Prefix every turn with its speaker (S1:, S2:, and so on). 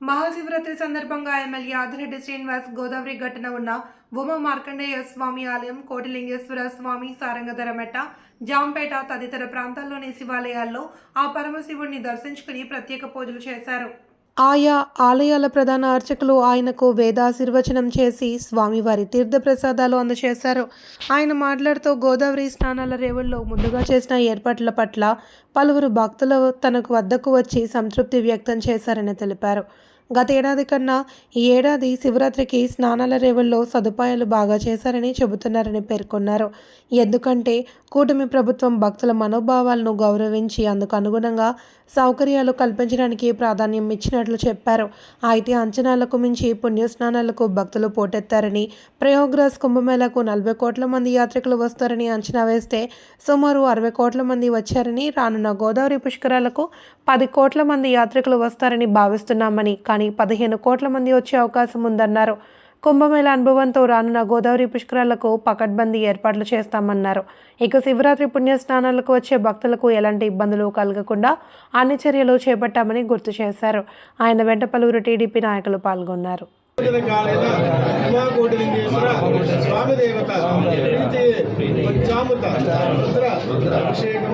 S1: మహాశివరాత్రి సందర్భంగా ఎమ్మెల్యే ఆదిరెడ్డి శ్రీనివాస్ గోదావరి ఘటన ఉన్న ఉమ మార్కండేయ స్వామి ఆలయం కోటిలింగేశ్వర స్వామి సారంగధరమెట్ట జాంపేట తదితర ప్రాంతాల్లోని శివాలయాల్లో ఆ పరమశివుడిని దర్శించుకుని ప్రత్యేక పూజలు చేశారు. ఆయా ఆలయాల ప్రధాన అర్చకులు ఆయనకు వేదాశీర్వచనం చేసి స్వామివారి తీర్థప్రసాదాలు అందజేశారు ఆయన మాట్లాడుతూ గోదావరి స్నానాల రేవుల్లో ముందుగా చేసిన ఏర్పాట్ల పట్ల పలువురు భక్తులు తనకు వద్దకు వచ్చి సంతృప్తి వ్యక్తం చేశారని తెలిపారు. గత ఏడాది కన్నా ఈ ఏడాది శివరాత్రికి స్నానాల రేవుల్లో సదుపాయాలు బాగా చేశారని చెబుతున్నారని పేర్కొన్నారు. ఎందుకంటే కూటమి ప్రభుత్వం భక్తుల మనోభావాలను గౌరవించి అందుకు అనుగుణంగా సౌకర్యాలు కల్పించడానికి ప్రాధాన్యం ఇచ్చినట్లు చెప్పారు. అయితే అంచనాలకు మించి పుణ్యస్నానాలకు భక్తులు పోటెత్తారని ప్రయోగ్రాజ్ కుంభమేళకు నలభై కోట్ల మంది యాత్రికులు వస్తారని అంచనా వేస్తే సుమారు అరవై కోట్ల మంది వచ్చారని రానున్న గోదావరి పుష్కరాలకు పది కోట్ల మంది యాత్రికులు వస్తారని భావిస్తున్నామని కానీ పదిహేను కోట్ల మంది వచ్చే అవకాశం ఉందన్నారు కుంభమేళ అనుభవంతో రానున్న గోదావరి పుష్కరాలకు పకడ్బందీ ఏర్పాట్లు చేస్తామన్నారు ఇక శివరాత్రి పుణ్యస్నానాలకు వచ్చే భక్తులకు ఎలాంటి ఇబ్బందులు కలగకుండా అన్ని చర్యలు చేపట్టామని గుర్తు చేశారు ఆయన వెంట పలువురు టీడీపీ నాయకులు పాల్గొన్నారు
S2: అభిషేకం